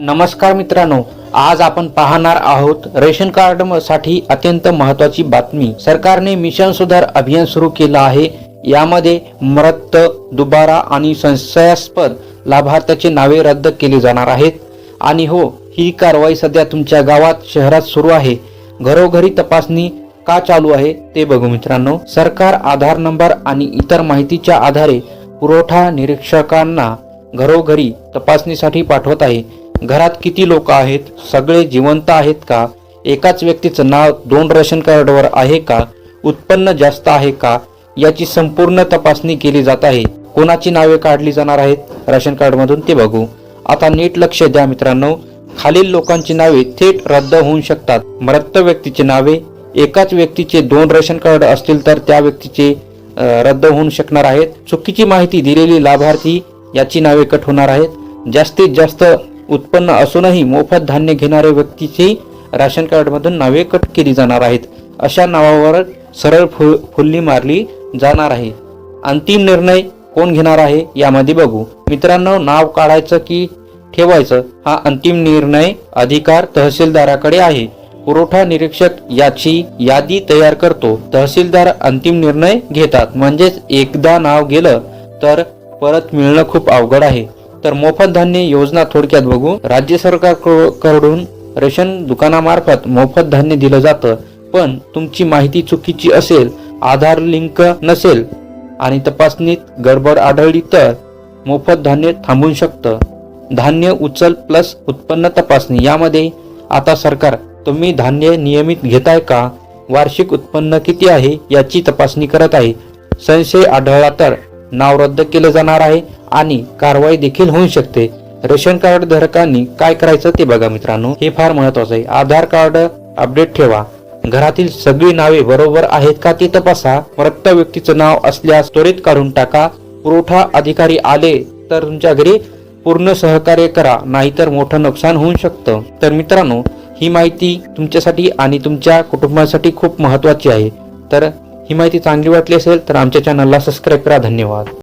नमस्कार मित्रांनो आज आपण पाहणार आहोत रेशन कार्डसाठी अत्यंत महत्वाची बातमी. सरकारने मिशन सुधार अभियान सुरू केलं आहे. यामध्ये मृत दुबारा आणि संशयास्पद लाभार्थ्याची नावे रद्द केली जाणार आहेत. आणि हो ही कारवाई सध्या तुमच्या गावात शहरात सुरू आहे. घरोघरी तपासणी का चालू आहे ते बघू मित्रांनो. सरकार आधार नंबर आणि इतर माहितीच्या आधारे पुरवठा निरीक्षकांना घरोघरी तपासणीसाठी पाठवत आहे. घरात किती लोक आहेत? सगळे जिवंत आहेत का? एकाच व्यक्तीचं नाव दोन रेशन कार्डवर आहे का? उत्पन्न जास्त आहे का? याची संपूर्ण तपासणी केली जात आहे. कोणाची नावे काढली जाणार आहेत? रेशन कार्डमधून ते बघू. आता नीट लक्ष द्या मित्रांनो. खालील लोकांची नावे थेट रद्द होऊ शकतात. मृत व्यक्तीची नावे एकाच व्यक्तीचे दोन रेशन कार्ड असतील तर त्या व्यक्तीचे रद्द होऊ शकणार आहेत. चुकीची माहिती दिलेली लाभार्थी याची नावे कट होणार आहेत. जास्तीत जास्त उत्पन्न असूनही मोफत धान्य घेणाऱ्या व्यक्तीची राशन कार्डमधून नावे कट केली जाणार आहेत. अशा नावावर सरळ फु फुल्ली मारली जाणार आहे. अंतिम निर्णय कोण घेणार आहे यामध्ये बघू. मित्रांनो नाव काढायचं की ठेवायचं हा अंतिम निर्णय अधिकार तहसीलदाराकडे आहे. पुरवठा निरीक्षक याची यादी तयार करतो. तहसीलदार अंतिम निर्णय घेतात. म्हणजेच एकदा नाव गेलं तर परत मिळणं खूप अवघड आहे. तर मोफत धान्य योजना थोडक्यात बघू. राज्य सरकारकडून रेशन दुकानामार्फत मोफत धान्य दिलं जातं पण तुमची माहिती चुकीची असेल आधार लिंक नसेल आणि तपासणीत गडबड आढळली तर मोफत धान्य थांबून शकतं. धान्य उचल प्लस उत्पन्न तपासणी यामध्ये आता सरकार तुम्ही धान्य नियमित घेताय का? वार्षिक उत्पन्न किती आहे याची तपासणी करत आहे. संशय आढळला तर नाव रद्द केलं जाणार आहे. आणि कारवाई देखील होऊ शकते. रेशन कार्ड धारकांनी काय करायचं ते बघा मित्रांनो. हे फार महत्वाचं आहे. आधार कार्ड अपडेट ठेवा. घरातील सगळी नावे बरोबर आहेत का ते तपासा. मृत व्यक्तीचं नाव असल्यास त्वरित काढून टाका. पुरवठा अधिकारी आले तर तुमच्या घरी पूर्ण सहकार्य करा. नाहीतर मोठं नुकसान होऊ शकतं. तर मित्रांनो ही माहिती तुमच्यासाठी आणि तुमच्या कुटुंबासाठी खूप महत्वाची आहे. तर ही माहिती चांगली वाटली असेल तर आमच्या चॅनलला सबस्क्राईब करा. धन्यवाद.